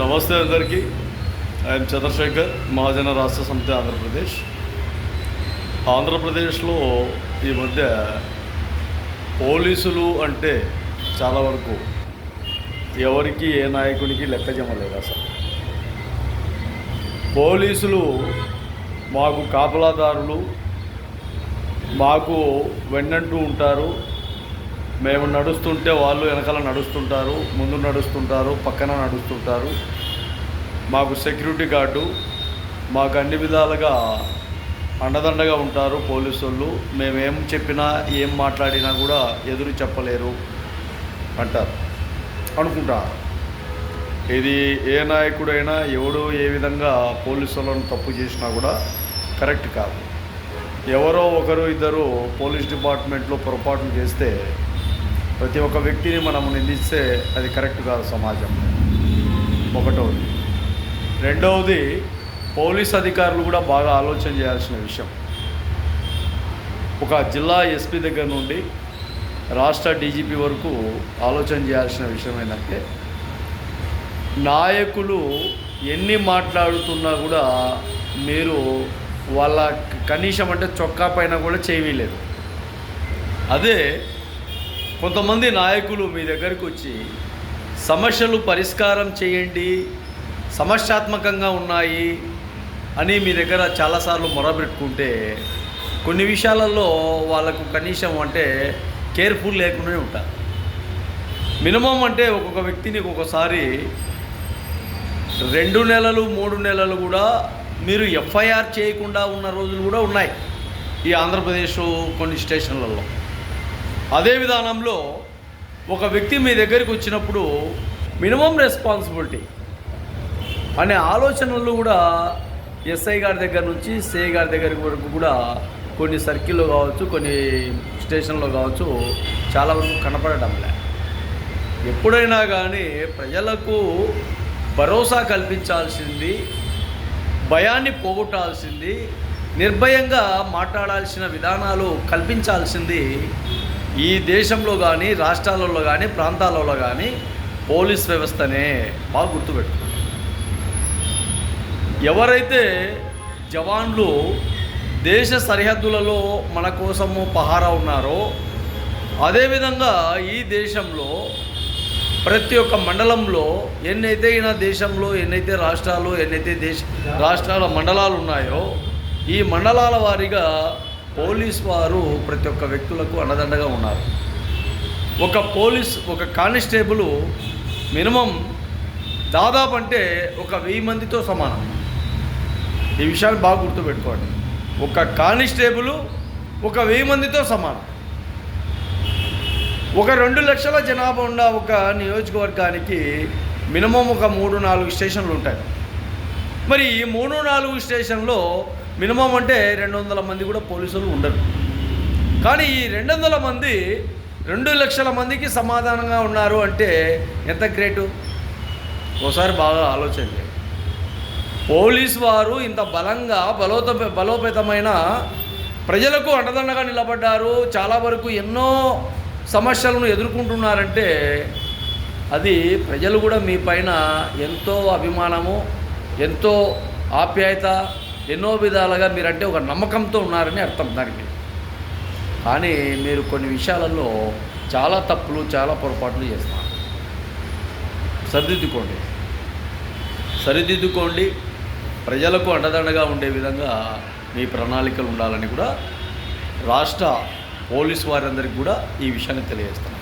నమస్తే అందరికీ. ఐఎమ్ చంద్రశేఖర్ మహాజన రాష్ట్ర సమితి ఆంధ్రప్రదేశ్. ఆంధ్రప్రదేశ్లో ఈ మధ్య పోలీసులు అంటే చాలా వరకు ఎవరికి ఏ నాయకునికి లెక్క జమలేదు అసలు పోలీసులు మాకు కాపలాదారులు మాకు వెన్నంటూ ఉంటారు. మేము నడుస్తుంటే వాళ్ళు వెనకాల నడుస్తుంటారు ముందు నడుస్తుంటారు పక్కన నడుస్తుంటారు. మాకు సెక్యూరిటీ గార్డు మాకు అన్ని విధాలుగా అండదండగా ఉంటారు పోలీసు వాళ్ళు మేమేం చెప్పినా ఏం మాట్లాడినా కూడా ఎదురు చెప్పలేరు అంటారు. అనుకుంటారు. ఇది ఏ నాయకుడైనా ఎవడు ఏ విధంగా పోలీసు వాళ్ళను తప్పు చేసినా కూడా కరెక్ట్ కాదు. ఎవరో ఒకరు ఇద్దరు పోలీస్ డిపార్ట్మెంట్లో పొరపాట్లు చేస్తే ప్రతి ఒక్క వ్యక్తిని మనం నిందిస్తే అది కరెక్ట్ కాదు సమాజం. ఒకటవది రెండవది పోలీస్ అధికారులు కూడా బాగా ఆలోచన చేయాల్సిన విషయం. ఒక జిల్లా ఎస్పీ దగ్గర నుండి రాష్ట్ర డీజీపీ వరకు ఆలోచన చేయాల్సిన విషయం ఏంటంటే నాయకులు ఎన్ని మాట్లాడుతున్నా కూడా మీరు వాళ్ళ కనీసం అంటే చొక్కా పైన కూడా చేయలేదు అదే కొంతమంది నాయకులు మీ దగ్గరకు వచ్చి సమస్యలు పరిష్కారం చేయండి సమస్యాత్మకంగా ఉన్నాయి అని మీ దగ్గర చాలాసార్లు మొరబెట్టుకుంటే కొన్ని విషయాలలో వాళ్ళకు కనీసం అంటే కేర్ఫుల్ లేకుండా ఉంటారు మినిమం అంటే ఒక్కొక్క వ్యక్తిని ఒక్కొక్కసారి రెండు నెలలు మూడు నెలలు కూడా మీరు ఎఫ్ఐఆర్ చేయకుండా ఉన్న రోజులు కూడా ఉన్నాయి ఈ ఆంధ్రప్రదేశ్ కొన్ని స్టేషన్లలో. అదే విధానంలో ఒక వ్యక్తి మీ దగ్గరికి వచ్చినప్పుడు మినిమం రెస్పాన్సిబిలిటీ అనే ఆలోచనలు కూడా ఎస్ఐ గారి దగ్గర నుంచి సిఐ గారి దగ్గర వరకు కూడా కొన్ని సర్కిల్లో కావచ్చు కొన్ని స్టేషన్లో కావచ్చు చాలా వరకు కనపడటంలే ఎప్పుడైనా కానీ ప్రజలకు భరోసా కల్పించాల్సింది భయాన్ని పోగొట్టాల్సింది నిర్భయంగా మాట్లాడాల్సిన విధానాలు కల్పించాల్సింది ఈ దేశంలో కానీ రాష్ట్రాలలో కానీ ప్రాంతాలలో కానీ పోలీస్ వ్యవస్థనే బాగా గుర్తుపెట్టుకోండి ఎవరైతే జవాన్లు దేశ సరిహద్దులలో మన కోసము పహారా ఉన్నారో అదేవిధంగా ఈ దేశంలో ప్రతి ఒక్క మండలంలో ఎన్నైతే అయినా దేశంలో ఎన్నైతే రాష్ట్రాలు ఎన్నైతే దేశ రాష్ట్రాల మండలాలు ఉన్నాయో ఈ మండలాల వారీగా పోలీస్ వారు ప్రతి ఒక్క వ్యక్తులకు అండదండగా ఉన్నారు. ఒక పోలీస్ ఒక కానిస్టేబుల్ మినిమం దాదాపు అంటే ఒక వెయ్యి మందితో సమానం. ఈ విషయాన్ని బాగా గుర్తుపెట్టుకోండి. ఒక కానిస్టేబుల్ ఒక వెయ్యి మందితో సమానం. ఒక రెండు లక్షల జనాభా ఉన్న ఒక నియోజకవర్గానికి మినిమం ఒక మూడు నాలుగు స్టేషన్లు ఉంటాయి. మరి ఈ మూడు నాలుగు స్టేషన్లో మినిమం అంటే రెండు వందల మంది కూడా పోలీసులు ఉండరు. కానీ ఈ రెండు వందల మంది రెండు లక్షల మందికి సమాధానంగా ఉన్నారు అంటే ఎంత గ్రేటు? ఒకసారి బాగా ఆలోచన చేయండి పోలీస్ వారు ఇంత బలంగా బలోత బలోపేతమైన ప్రజలకు అండదండగా నిలబడ్డారు. చాలా వరకు ఎన్నో సమస్యలను ఎదుర్కొంటున్నారంటే అది ప్రజలు కూడా మీ పైన ఎంతో అభిమానము ఎంతో ఆప్యాయత ఎన్నో విధాలుగా మీరంటే ఒక నమ్మకంతో ఉన్నారని అర్థం దానికి. కానీ మీరు కొన్ని విషయాలలో చాలా తప్పులు చాలా పొరపాట్లు చేస్తున్నారు. సరిదిద్దుకోండి. సరిదిద్దుకోండి. ప్రజలకు అండదండగా ఉండే విధంగా మీ ప్రణాళికలు ఉండాలని కూడా రాష్ట్ర పోలీస్ వారందరికీ కూడా ఈ విషయాన్ని తెలియజేస్తున్నాను